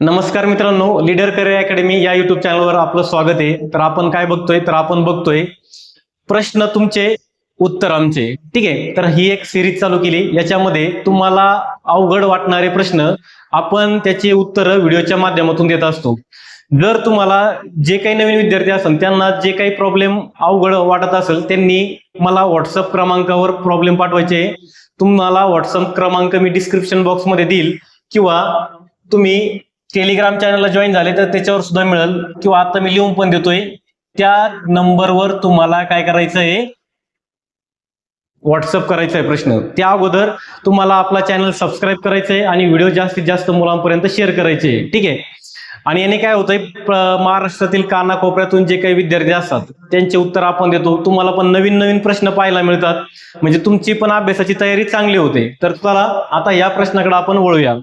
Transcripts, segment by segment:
नमस्कार मित्रांनो leader career academy या युट्यूब चॅनलवर आपलं स्वागत आहे. तर आपण काय बघतोय? तर आपण बघतोय प्रश्न तुमचे उत्तर आमचे. ठीक आहे? तर ही एक सिरीज चालू केली. याच्यामध्ये तुम्हाला अवघड वाटणारे प्रश्न आपण त्याची उत्तरं व्हिडिओच्या माध्यमातून देत असतो. जर तुम्हाला जे काही नवीन विद्यार्थी असेल त्यांना जे काही प्रॉब्लेम अवघड वाटत असेल त्यांनी मला व्हॉट्सअप क्रमांकावर प्रॉब्लेम पाठवायचे. तुम्हाला व्हॉट्सअप क्रमांक मी डिस्क्रिप्शन बॉक्समध्ये देईल. किंवा तुम्ही टेलिग्राम चॅनलला जॉईन झाले तर त्याच्यावर सुद्धा मिळेल. किंवा आता मी लिहून पण देतोय. त्या नंबरवर तुम्हाला काय करायचं आहे? व्हॉट्सअप करायचा आहे प्रश्न. त्या अगोदर तुम्हाला आपला चॅनल सबस्क्राईब करायचं आहे आणि व्हिडिओ जास्तीत जास्त मुलांपर्यंत शेअर करायचे आहे. ठीक आहे? आणि याने काय होतंय महाराष्ट्रातील कानाकोपऱ्यातून जे काही विद्यार्थी असतात त्यांचे उत्तर आपण देतो. तुम्हाला पण नवीन नवीन प्रश्न पाहायला मिळतात. म्हणजे तुमची पण अभ्यासाची तयारी चांगली होते. तर चला आता या प्रश्नाकडे आपण वळूया.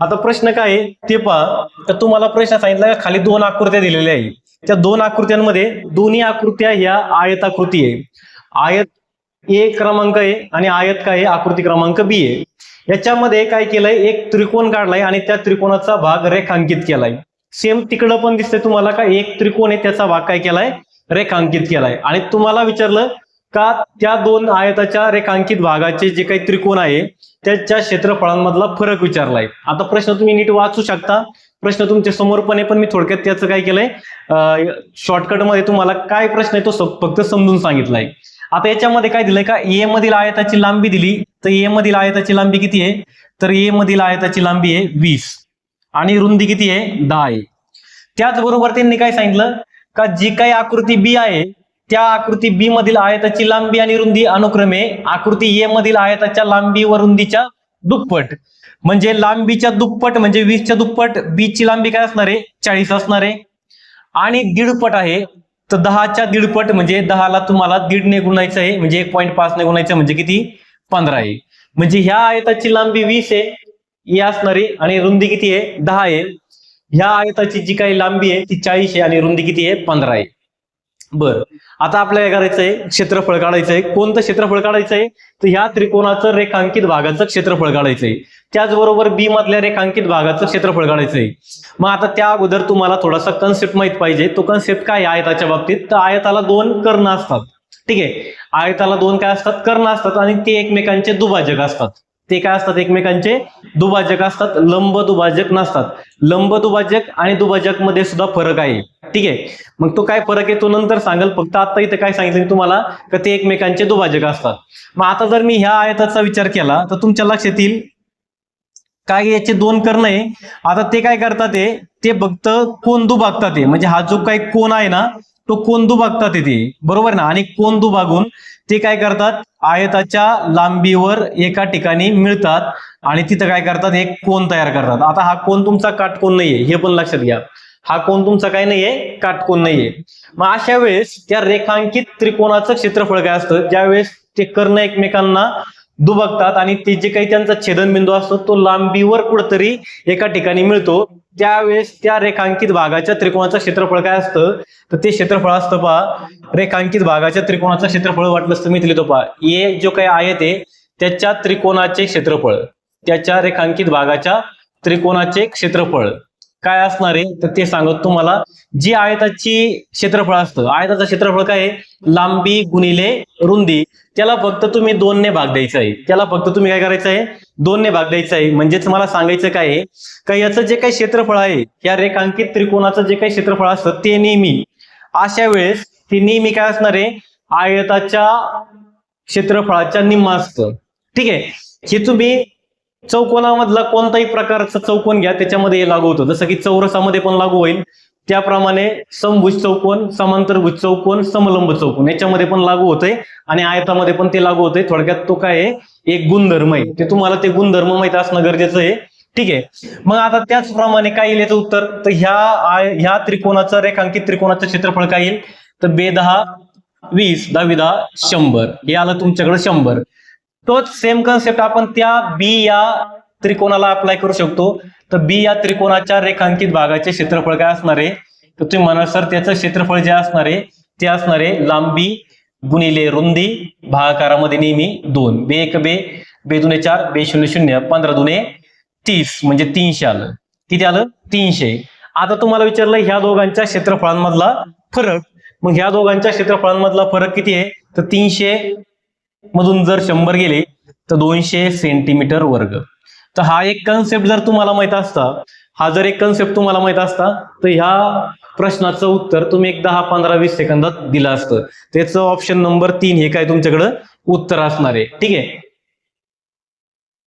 आता प्रश्न काय आहे? ते पहा. तर तुम्हाला प्रश्न सांगितला का? खाली दोन आकृत्या दिलेल्या आहे त्या दोन आकृत्यांमध्ये दोन्ही आकृत्या ह्या आयताकृती आहे. आयत ए क्रमांक आहे आणि आयत काय आहे? आकृती क्रमांक बी आहे. याच्यामध्ये काय केलंय? एक त्रिकोण काढलाय आणि त्या त्रिकोणाचा भाग रेखांकित केलाय. सेम तिकडं पण दिसतंय तुम्हाला का? एक त्रिकोण आहे त्याचा भाग काय केलाय? रेखांकित केलाय. आणि तुम्हाला विचारलं का त्या दोन आयताच्या रेखांकित भागाचे जे काही त्रिकोण आहे त्याच्या क्षेत्रफळांमधला फरक विचारलाय. आता प्रश्न तुम्ही नीट वाचू शकता. प्रश्न तुमच्यासमोर पण आहे पण मी थोडक्यात त्याचं काय केलंय शॉर्टकटमध्ये तुम्हाला काय प्रश्न आहे तो फक्त समजून सांगितलाय. आता याच्यामध्ये काय दिलंय का? ए मधील आयताची लांबी दिली तर ए मधील आयताची लांबी किती आहे? तर ए मधील आयताची लांबी आहे वीस. आणि रुंदी किती आहे? दहा आहे. त्याचबरोबर त्यांनी काय सांगितलं? का जी काही आकृती बी आहे त्या आकृती बी मधील आयताची लांबी आणि रुंदी अनुक्रमे आकृती ए मधील आयताच्या लांबी व रुंदीच्या दुप्पट. म्हणजे लांबीच्या दुप्पट म्हणजे वीसच्या दुप्पट बी ची लांबी काय असणार आहे? चाळीस असणार आहे. आणि दीडपट आहे. तर दहाच्या दीडपट म्हणजे दहाला तुम्हाला दीडने गुणायचं आहे. म्हणजे एक पॉईंट पाचने गुणायचं म्हणजे किती? पंधरा आहे. म्हणजे ह्या आयताची लांबी वीस आहे. ही असणार आहे आणि रुंदी किती आहे? दहा आहे. ह्या आयताची जी काही लांबी आहे ती चाळीस आहे आणि रुंदी किती आहे? पंधरा आहे. बर. आता आपल्याला काय करायचंय क्षेत्रफळ काढायचंय कोणतं क्षेत्रफळ काढायचंय तर ह्या त्रिकोणाचं रेखांकित भागाचं क्षेत्रफळ काढायचंय त्याचबरोबर बी मधल्या रेखांकित भागाचं क्षेत्रफळ काढायचंय मग आता त्या अगोदर तुम्हाला थोडासा कन्सेप्ट माहीत पाहिजे. तो कन्सेप्ट काय आयताच्या बाबतीत? तर आयताला दोन कर्ण असतात. ठीक आहे? आयताला दोन काय असतात? कर्ण असतात आणि ते एकमेकांचे दुभाजक असतात. ते काय असतात एकमेकांचे? दुभाजक असतात. लंब दुभाजक नसतात. लंब दुभाजक आणि दुभाजकमध्ये सुद्धा फरक आहे. ठीक आहे? मग तो काय फरक आहे? तो नंतर सांगेल. फक्त आता इथं काय सांगितलं तुम्हाला? का ते एकमेकांचे दुभाजक असतात. मग आता जर मी ह्या आयताचा विचार केला तर तुमच्या लक्षात येईल. काय याचे दोन कर्ण आहे? आता ते काय करतात ते ते फक्त कोण दुभागतात म्हणजे हा जो काही कोण आहे ना तो कोण दुभागतात ते बरोबर ना? आणि कोण दुभागून ते काय करतात? आयताच्या लांबीवर एका ठिकाणी मिळतात आणि तिथं काय करतात? एक कोण तयार करतात. आता हा कोण तुमचा काटकोण नाहीये. हे पण लक्षात घ्या. हा कोण तुमचा काय नाहीये? काटकोण नाहीये. मग अशा वेळेस त्या रेखांकित त्रिकोणाचं क्षेत्रफळ काय असतं? ज्यावेळेस ते कर्ण एकमेकांना दुबगतात आणि ते जे काही त्यांचा छेदनबिंदू असतो तो लांबीवर कुठतरी एका ठिकाणी मिळतो. त्यावेळेस त्या रेखांकित भागाच्या त्रिकोणाचं क्षेत्रफळ काय असतं? तर ते क्षेत्रफळ असतं पहा. रेखांकित भागाच्या त्रिकोणाचं क्षेत्रफळ वाटलं असतं मी इथे लिहितो पहा. ए जो काही आहे ते त्याच्या त्रिकोणाचे क्षेत्रफळ. त्याच्या रेखांकित भागाच्या त्रिकोणाचे क्षेत्रफळ. काय असणार आहे तर ते सांगत तुम्हाला. जी आयताची क्षेत्रफळ असतं आयताचं क्षेत्रफळ काय आहे? लांबी गुणिले रुंदी. त्याला फक्त तुम्ही दोनने भाग द्यायचा आहे. त्याला फक्त तुम्ही काय करायचं आहे? दोनने भाग द्यायचा आहे. म्हणजेच मला सांगायचं काय आहे? का याचं जे काही क्षेत्रफळ आहे या रेखांकित त्रिकोणाचं जे काही क्षेत्रफळ असतं ते नेहमी अशा वेळेस ते नेहमी काय असणार आहे? आयताच्या क्षेत्रफळाच्या निम्मा असतं. ठीक आहे? हे तुम्ही चौकोनामधला कोणताही प्रकारचा चौकोन घ्या त्याच्यामध्ये हे लागू होतं. जसं की चौरसामध्ये पण लागू होईल. त्याप्रमाणे समभुज चौकोन समांतरभुज चौकोन समलंब चौकोन याच्यामध्ये पण लागू होतंय आणि आयतामध्ये पण ते लागू होतंय. थोडक्यात तो काय आहे? एक गुणधर्म आहे. ते तुम्हाला ते गुणधर्म माहीत असणं गरजेचं आहे. ठीक आहे. मग आता त्याचप्रमाणे काय येईल याचं उत्तर? तर ह्या ह्या त्रिकोणाचं रेखांकित त्रिकोणाचं क्षेत्रफळ काय येईल? तर बे दहा वीस दहावी दहा शंभर. हे आलं तुमच्याकडे शंभर. तोच सेम कन्सेप्ट आपण त्या बी या त्रिकोणाला अप्लाय करू शकतो. तर बी या त्रिकोणाच्या रेखांकित भागाचे क्षेत्रफळ काय असणार आहे? तर तुम्ही म्हणाल सर त्याचं क्षेत्रफळ जे असणार आहे ते असणार आहे लांबी गुणिले रुंदी भागाकारामध्ये नेहमी दोन. बे एक बे बे दुने चार बे शून्य शून्य पंधरा दुने तीस. म्हणजे तीनशे आलं. किती आलं? तीनशे. आता तुम्हाला विचारलं ह्या दोघांच्या क्षेत्रफळांमधला फरक. मग ह्या दोघांच्या क्षेत्रफळांमधला फरक किती आहे? तर तीनशे मधून जर शंभर गेले तर दोनशे सेंटीमीटर वर्ग. तर हा एक कन्सेप्ट जर तुम्हाला माहीत असता हा जर एक कन्सेप्ट तुम्हाला माहीत असता तर ह्या प्रश्नाचं उत्तर तुम्ही एक दहा पंधरा वीस सेकंदात दिलं असतं. त्याचं ऑप्शन नंबर तीन हे काय तुमच्याकडं? उत्तर असणार आहे. ठीक आहे?